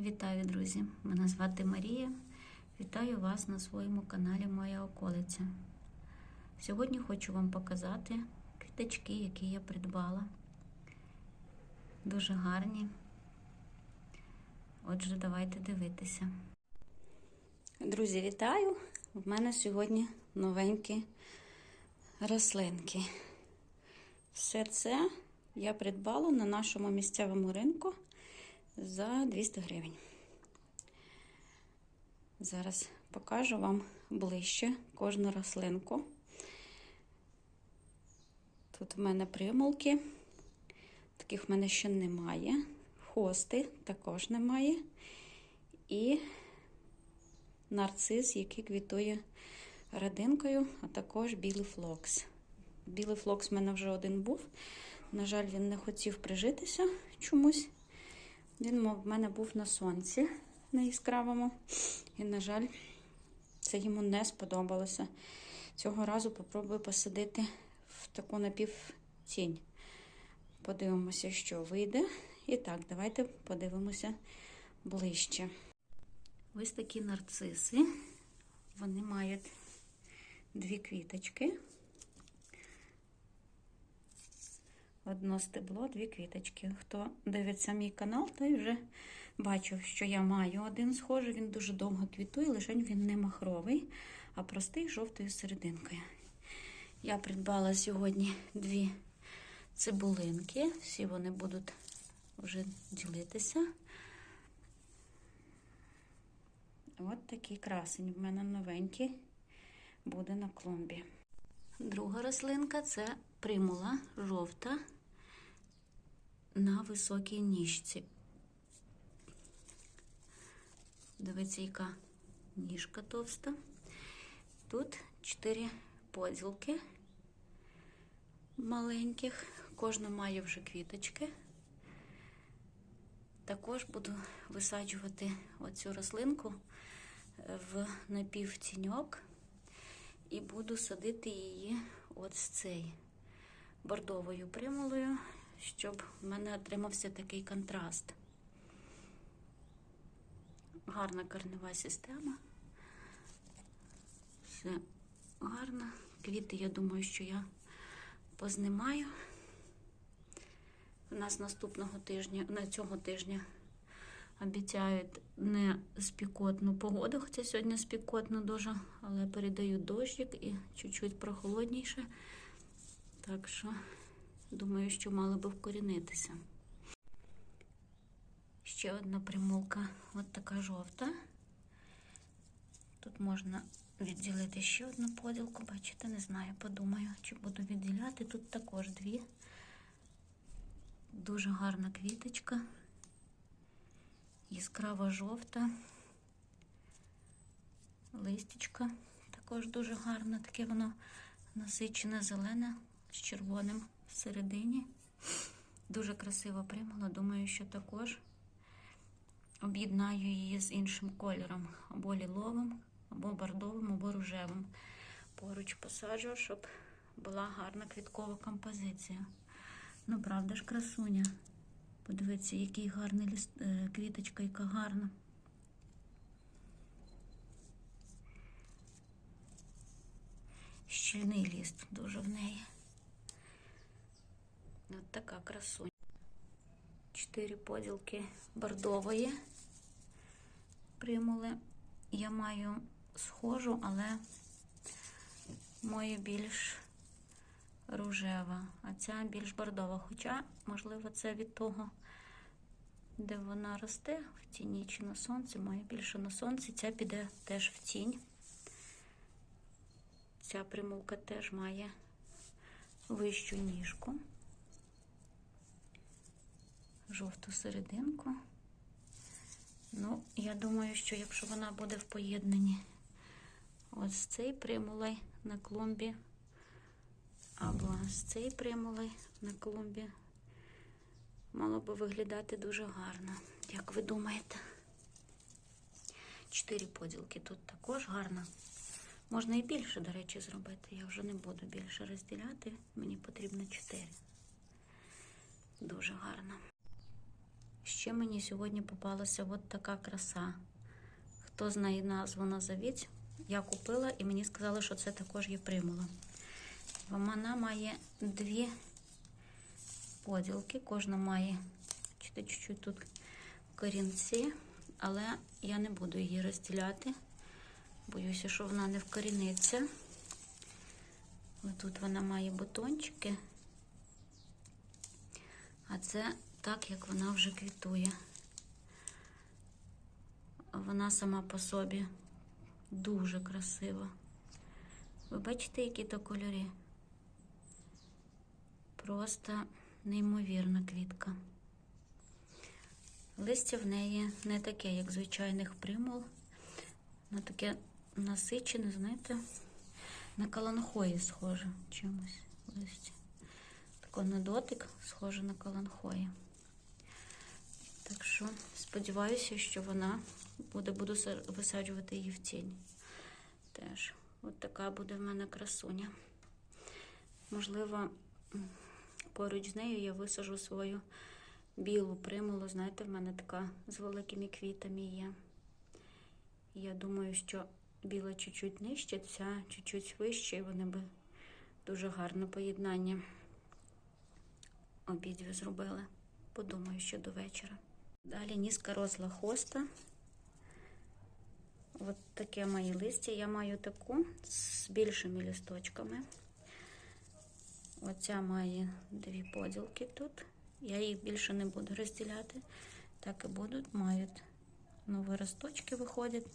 Вітаю, друзі! Мене звати Марія. Вітаю вас на своєму каналі Моя околиця. Сьогодні хочу вам показати квіточки, які я придбала. Дуже гарні. Отже, давайте дивитися. Друзі, вітаю! В мене сьогодні новенькі рослинки. Все це я придбала на нашому місцевому ринку за 200 гривень. Зараз покажу вам ближче кожну рослинку. Тут в мене примулки, таких в мене ще немає. Хости також немає. І нарцис, який квітує родинкою, а також білий флокс. Білий флокс в мене вже один був. На жаль, він не хотів прижитися чомусь. Він в мене був на сонці на яскравому. І, на жаль, це йому не сподобалося. Цього разу попробую посадити в таку напівтінь. Подивимося, що вийде. І так, давайте подивимося ближче. Ось такі нарциси. Вони мають дві квіточки. Одно стебло, дві квіточки. Хто дивиться мій канал, той вже бачив, що я маю один схожий. Він дуже довго квітує, лише він не махровий, а простий жовтою серединкою. Я придбала сьогодні дві цибулинки. Всі вони будуть вже ділитися. От такий красень. В мене новенький буде на клумбі. Друга рослинка це примула жовта на високій ніжці. Дивіться, яка ніжка товста. Тут чотири поділки маленьких, кожна має вже квіточки. Також буду висаджувати оцю рослинку в напівтіньок і буду садити її от з цей бордовою примулою, щоб в мене отримався такий контраст. Гарна корнева система. Все гарно. Квіти, я думаю, що я познімаю. У нас наступного тижня, на цього тижня обіцяють не спікотну погоду, хоча сьогодні спікотно дуже, але передають дощик і чуть-чуть прохолодніше. Так що, думаю, що мало би вкорінитися. Ще одна примулка, от така жовта. Тут можна відділити ще одну поділку, бачите, не знаю, подумаю, чи буду відділяти. Тут також дві. Дуже гарна квіточка, яскрава жовта, листячка також дуже гарна, таке воно насичене зелене з червоним всередині. Дуже красива примула. Думаю, що також об'єднаю її з іншим кольором, або ліловим, або бордовим, або рожевим. Поруч посаджу, щоб була гарна квіткова композиція. Ну, правда ж, красуня. Подивіться, який гарний ліст... квіточка, яка гарна. Щільний ліст дуже в неї. От така красуня. Чотири поділки бордової примули. Я маю схожу, але мою більш рожева, а ця більш бордова. Хоча, можливо, це від того, де вона росте, в тіні чи на сонці, має більше на сонці, ця піде теж в тінь. Ця примулка теж має вищу ніжку, жовту серединку. Ну, я думаю, що якщо вона буде в поєднанні от з цей примулей на клумбі, або з цією примулою на клумбі, мало би виглядати дуже гарно, як ви думаєте. Чотири поділки тут також гарно. Можна і більше, до речі, зробити. Я вже не буду більше розділяти. Мені потрібно чотири. Дуже гарно. Ще мені сьогодні попалася от така краса. Хто знає назву назовіть, я купила і мені сказали, що це також є примула. Вона має дві поділки, кожна має чуть-чуть тут корінці, але я не буду її розділяти. Боюся, що вона не вкоріниться. Ось тут вона має бутончики. А це так, як вона вже квітує. Вона сама по собі дуже красива. Ви бачите, які то кольори? Просто неймовірна квітка. Листя в неї не таке, як звичайних примул. Воно таке насичене, знаєте, на каланхої схоже чимось листя. Тако на дотик схоже на каланхої. Що сподіваюся, що вона буде, буду висаджувати її в тінь. Теж. От така буде в мене красуня. Можливо, поруч з нею я висажу свою білу примулу. Знаєте, в мене така з великими квітами є. Я думаю, що біла чуть-чуть нижче, ця чуть-чуть вище, і вони би дуже гарне поєднання обидві зробили. Подумаю, що до вечора. Далі низька росла хоста. От таке мої листя. Я маю таку з більшими лісточками. Оця має дві поділки тут. Я їх більше не буду розділяти. Так і будуть. Мають нові росточки виходять.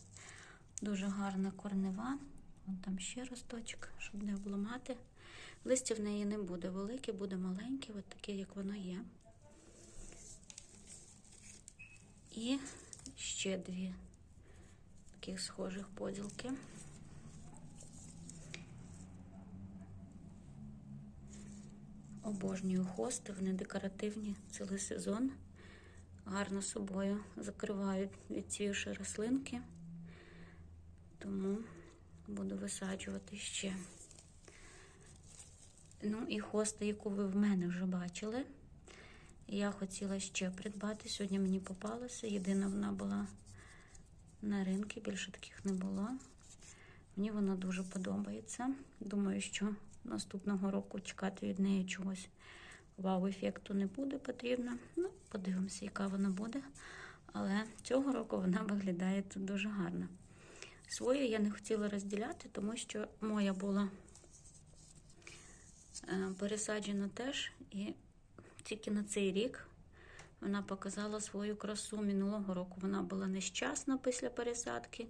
Дуже гарна корнева. Вон там ще росточок, щоб не обламати. Листя в неї не буде велике, буде маленьке, от таке, як воно є. І ще дві таких схожих поділки. Обожнюю хости, вони декоративні цілий сезон. Гарно собою закривають відцвівші рослинки, тому буду висаджувати ще. Ну і хоста, яку ви в мене вже бачили. Я хотіла ще придбати. Сьогодні мені попалося. Єдина вона була на ринку, більше таких не було. Мені вона дуже подобається. Думаю, що наступного року чекати від неї чогось вау-ефекту не буде потрібно. Ну, подивимося, яка вона буде. Але цього року вона виглядає дуже гарно. Свою я не хотіла розділяти, тому що моя була е, пересаджена теж. І тільки на цей рік вона показала свою красу. Минулого року вона була нещасна після пересадки.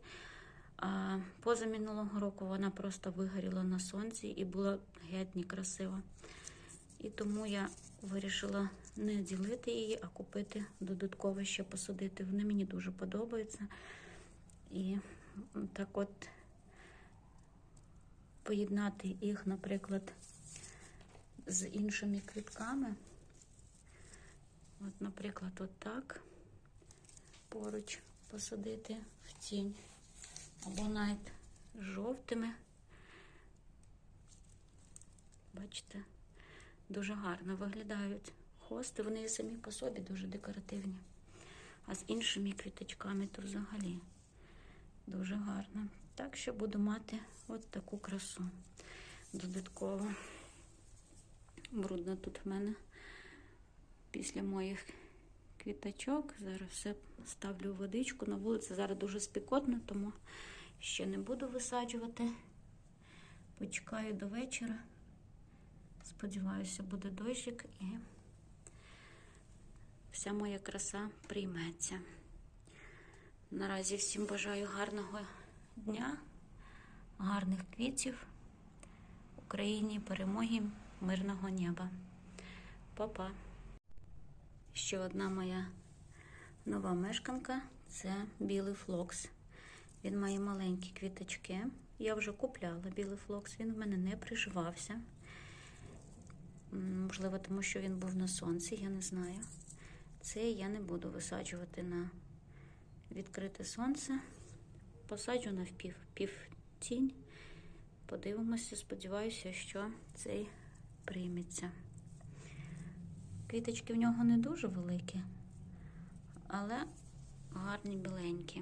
А позаминулого року вона просто вигоріла на сонці і була геть некрасива. І тому я вирішила не ділити її, а купити додатково ще посадити. Вони мені дуже подобаються. І так от поєднати їх, наприклад, з іншими квітками. От, наприклад, от так поруч посадити в тінь. Або навіть жовтими. Бачите, дуже гарно виглядають хости. Вони і самі по собі дуже декоративні. А з іншими квіточками то взагалі дуже гарно. Так що буду мати от таку красу додатково. Брудно тут в мене після моїх квіточок. Зараз все ставлю водичку. На вулиці зараз дуже спекотно, тому ще не буду висаджувати. Почекаю до вечора. Сподіваюся, буде дощик і вся моя краса прийметься. Наразі всім бажаю гарного дня, гарних квітів, Україні перемоги, мирного неба. Па-па! Ще одна моя нова мешканка це білий флокс. Він має маленькі квіточки. Я вже купляла білий флокс, він в мене не приживався. Можливо, тому що він був на сонці, я не знаю. Це я не буду висаджувати на відкрите сонце. Посаджу на впів пів тінь. Подивимося, сподіваюся, що цей прийметься. Квіточки в нього не дуже великі, але гарні біленькі.